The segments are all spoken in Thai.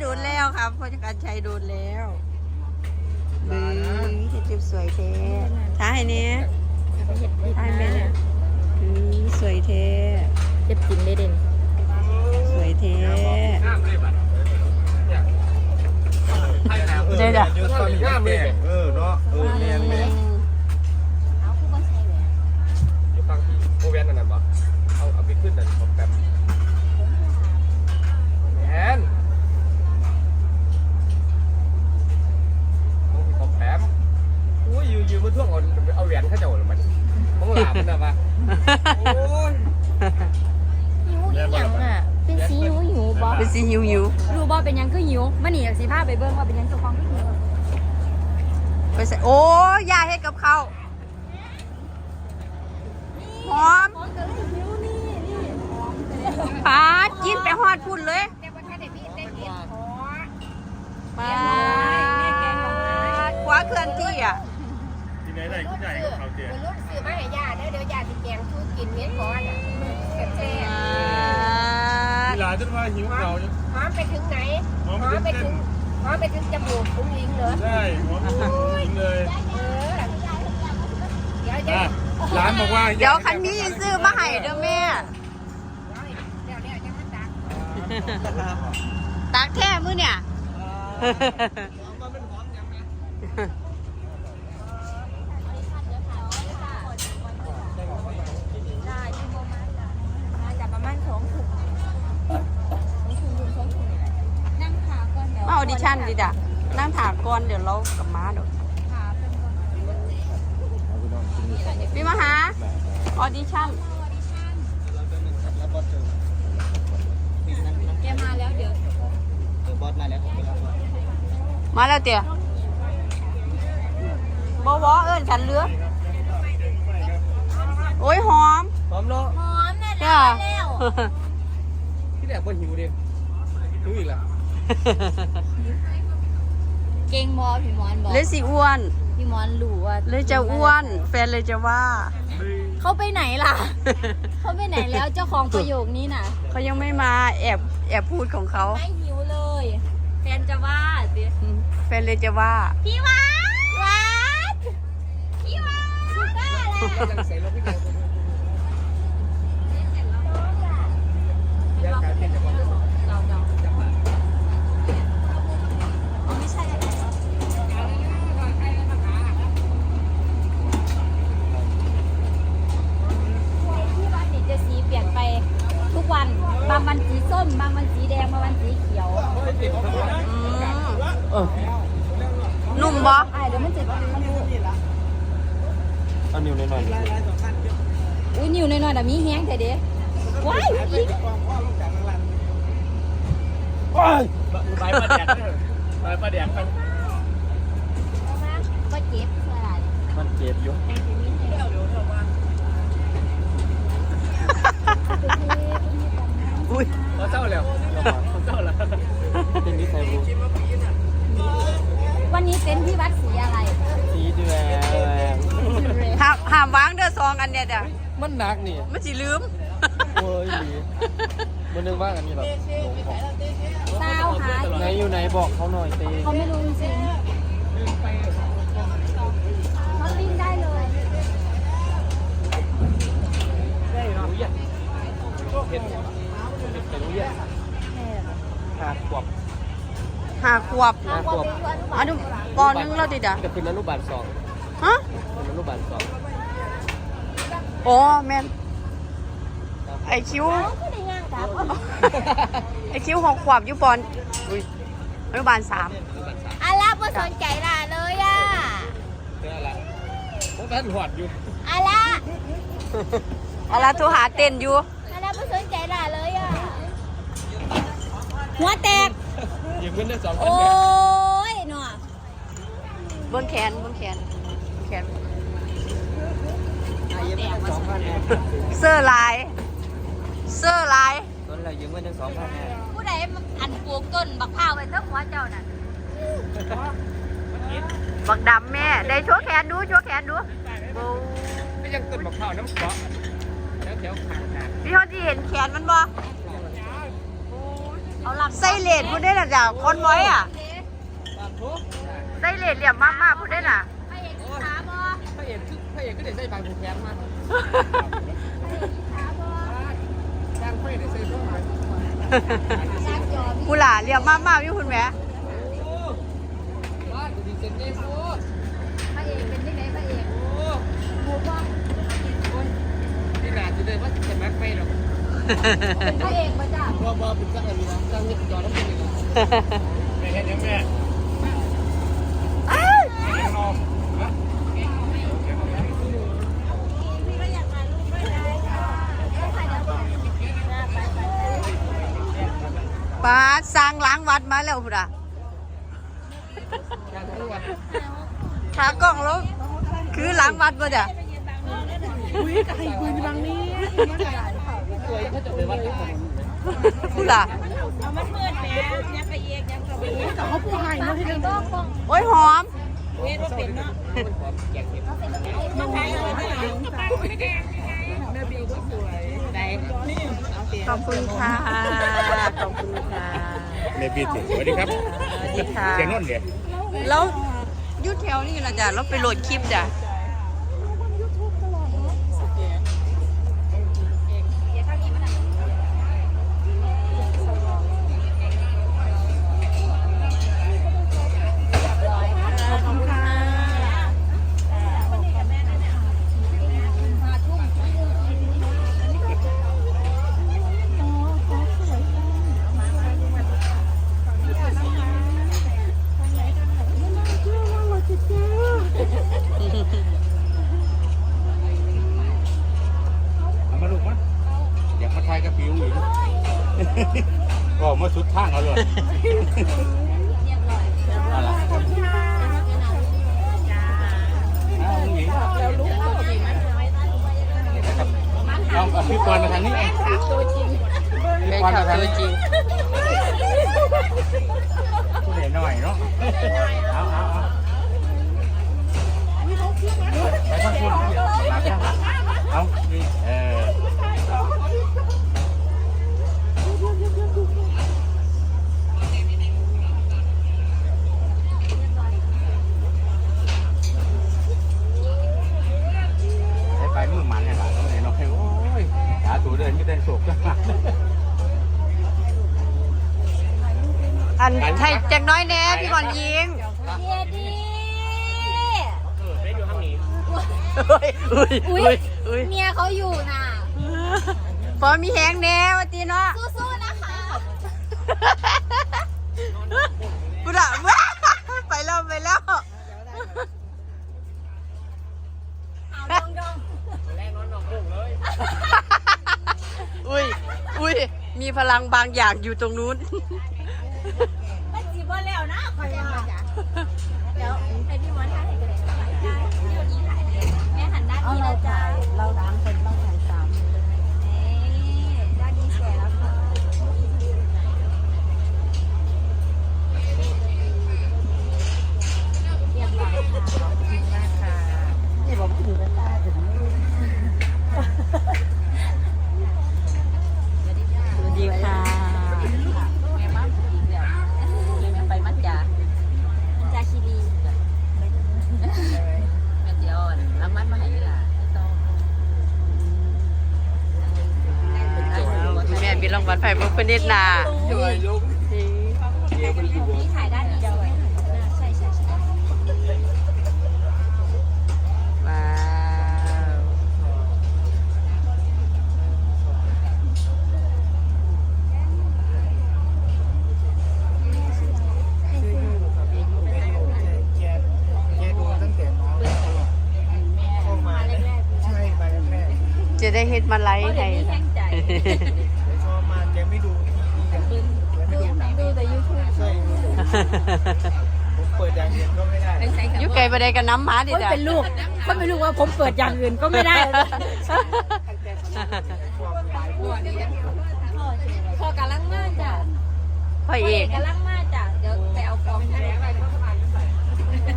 โดนแล้วครับผู้จัดการใช้โดนแล้วบึ้งเฮ็ดจุบสวยเท่ท้าให้เนี้ยเอาไปเห็ดเห็ดท้าให้แม่เนี่ยบึ้งสวยเท่เจ็บกินได้เด่นสวยเท่ห้ามเลยบัดเนี่ยให้แล้วเดี๋ยวเดี๋ยวอยู่ตอนนี้ห้ามเลยเออเนาะเออแมนแมน สีหิวหิวรู้บ่เป็นหยังคือหิวมานี่สิพาไปเบิ่งว่าเป็นหยังเจ้าของคือหิว ไปใส่โอ้ยาให้กับเขาวหอม ของก็เลยหิวนี่นี่หอมเลย ปาดกินไปฮอดพุ่นเลย แต่ว่าถ้าได้พี่ได้กินขอ ปาดขวาเคลื่อนที่อะ ที่ไหนได้ที่ไหนกับเขาเตี้ย ลูกซื้อมาให้ย่าเด้อเดี๋ยวย่าสิแกงชูกินเม็ดก่อนอะแซ่บ ปา ที่ ด หลานจนว่าหิวเขาอยู่ๆหอมไปถึงไหนหอมหอมไปไปถึถึงงหอมไปถึงจมูกคุ้งลิงเหรอใช่หอมหิงเลยเออเดี๋ยวจะอะหลานบอกว่าเดี๋ยวคันนี้ซื้อมาให้เด้อแม่ เดี๋ยวเดี๋ยวจะมาตักตักแท้มือเนี่ยได้อยู่บ่มาจ้ะมาจากประมาณ2ถุง2ถุงถุง2ถุงนั่งขาก่อนเดี๋ยว มาออดิ ชั่นดิจ้ะนั่งถามก่อนเดี๋ยวเรากลับมาเดี๋ยวขาเป็นก่อนพี่มาหาออดิชั่นแกมาแล้วเดี๋ยวมาแล้วเตี๋ยบวอเอิ้นฉันเหลือโอ้ยหอมพร้อมเนาะหอมแน่จ้าแล้วที่แรกว่าหิวดิหิวอีกแล้ว เก่งบอพี่หมอนบอกเลยสิอ้วน พี่หมอนรู้ว่าเลยจะอ้วน แฟนเลยจะว่า เขาไปไหนล่ะ เขาไปไหนแล้วเจ้าของประโยคนี้น่ะ เขายังไม่มาแอบแอบพูดของเขา ไม่หิวเลย แฟนจะว่าสิแฟนเลยจะว่า พี่หวานหวานพี่หวานได้แล้ว ยังใส่รถพี่เดียวยังกลายเป็นอย่างนั้น เราเราไม่ใช่อะไรที่วัดนี่จะสีเปลี่ยนไปทุกวัน บางวันสีส้ม บางวันสีแดง บางวันสีเขียว อืม เออนุ่มบ่ไอ้เดี๋ยวมันจะมันรู้เอานิ้วหน่อยอุ้ยนิ้วหน่อยๆแต่มีแห้งแต่เด้ว้ายอีกโอ้ยใบประแดกใบประแดกมันก็เจ็บเท่าไหร่มันเจ็บอยู่อุ้ยเขาเศร้าแล้วเขาเศร้าแล้วเป็นนิสัยบูวั นนี้เต็นท์ที่วัดสีอะไรสีแดงห้ามห้ามวางเด้อซองอันเนี้ยจ้ะมันหนักนี่มันสิลืมโอ้ยหลีมันนึกว่าอันนี้แบบเต้าหา ไหนอยู่ไหนบอกเขาหน่อยเต้เขาไม่รู้จริงๆเขาปิ้งได้เลย รู้ยังเห็นเป็นรู้ยังหาขวบ หาข วบห้าขวบอนุปอนึงแล้วติจ้ะจะเป็นอนุบาลสองฮะเป็นอนุบาลสองโอ้แม่นไอคิวเขาก็ได้ย่างครับไอคิวหกขวบอยู่ปอนอุ้ยอนุบาลสามอาลาบ่สนใจล่ะเลยอะเจออะไรพวกท่านหอดอยู่อาลาอะไรโทรหาเต้นอยู่อาลาบ่สนใจล่ะเลยอะหัวแตกยืมเงินได้สองพันโอ้ แม่ยหนอบนแขนบนแขนแขนยืมเงินได้สองพันแม่เสื้อลาย เสื้อลายตอนแรกยืมเงินได้สองพันแม่ผู้ใดอันปลูกต้นบักพร้าวไว้เทั้งหัวเจ้าน่ะบักดำแม่ได้โชว์แขนดูโชว์แขนดูโอ้ไม่ยังต้นมะพร้าวน้ำเกาะแถวแถวขางทางพี่เขาที่เห็นแขนมันบ่ยเอาหลักไส้เลดพูดได้น่ะจ้ะคนไว้อะ ตามทุกไส้เลดเหลี่ยมมากๆพูดได้น่ะ พระเอกขาบอพระเอกคือพระเอกก็เด็ดใส่บางผูกแขนมาขาบอจ้างพระเอกเด็ดใส่ช่วงไหนยักษ์ยอมกูหล่าเหลี่ยมมากๆพี่คุณแม่โอ้บ้านดีเซนเน่โคตรพระเอกเป็นยังไงพระเอกโอ้หมูพ่อที่หนาจะเลยว่าจะแม็กไปหรอกเป็นพระเอกมาจ้ะว่าว่าเป็นจ้างอะไรนะจ้างนี่จอแล้วเป็นยังไงแม่เห็นยังแม่ พี่ก็อยากถ่ายรู ปด้วยได้ค่ะเอ้ยถ่ายเดี๋ยวก่อนนะไปไปไปป้าสร้างล้างวัดมาแล้วพุ่นอะจ้างทั้งวันขากล้องแล้วคือล้างวัดป่ะจ้ะสวยเขาจะไปวัดที่ถนนพุ่นล่ะเอามันมืดแหมยังไปเอกยังกับไปเอกแต่เขาผู้ให้เนาะที่นึงก็คงโอ้ยหอม เวทว่าเป็นเนาะแกเห็ดมันถ่ายเลยถ่ายเลยแม่บิวก็สวยนี่ขอบคุณค่ะ ขอบคุณค่ะแม่บีติสวัสดีครับสวัสดีค่ะเสียงนนเดี๋ยวแล้วยุดแถวนี่นะจ้ะเราไปโหลดคลิปจ้ะ ลยเอาล่ะเอาหญิงเอาเอาพี่กรณ์มาทางนี้เองเป็นพี่กรณ์ข่ามาวทางตัวนี้จริงผู้ใหญ่หน่อยเนาะเอาเอาเอาไปข้างบนมาข้างหลังเอานี่เออ อันไทยจักน้อยแน่พี่บอลยิงเดียดีอุ้ยอุ้ยอุ้ยอุ้ยเมียเขาอยู่น่ะพอมีแหงแน่วันตีเนาะสู้ๆนะคะพุดะว้าไปแล้วไปแล้วเอาดองดองอุ้ยอุ้ยมีพลังบางอย่างอยู่ตรงนู้น มีรางวัลไผ่มุกเป็นนิดนาช่วยลุกเดี๋ยวมันอยู่นี่ถ่ายด้านนี้สวยใช่ใช่ใช่ว้าวจะได้เฮ็ดมาไลฟ์ให้มี แห้งใจดูดูแต่ยูทูบเปิดอย่างเดียวก็ไม่ได้อยุไกลไปได้กันน้ำหมาดิคนจ้ะเป็นลูกคนเป็นลูกว่าผมเปิดอย่างอื่นก็ไม่ได้พอกำลังมาจ้ะพ่อเอกกำลังมาจ้ะเดี๋ยวไปเอากองให้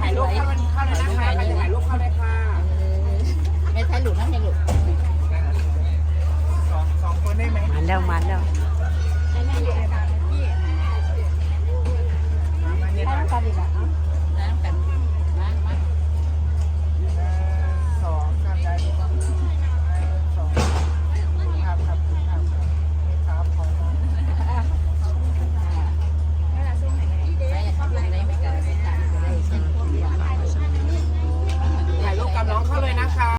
ถ่ายรูปเข้าเข้าในนั้นถ่ายถ่ายรูปเข้าได้ค่ะไม่ถ่ายหลุดนั่นเองหลุดมาแล้วมาแล้ว ได้บ้างทำกันดีกว่า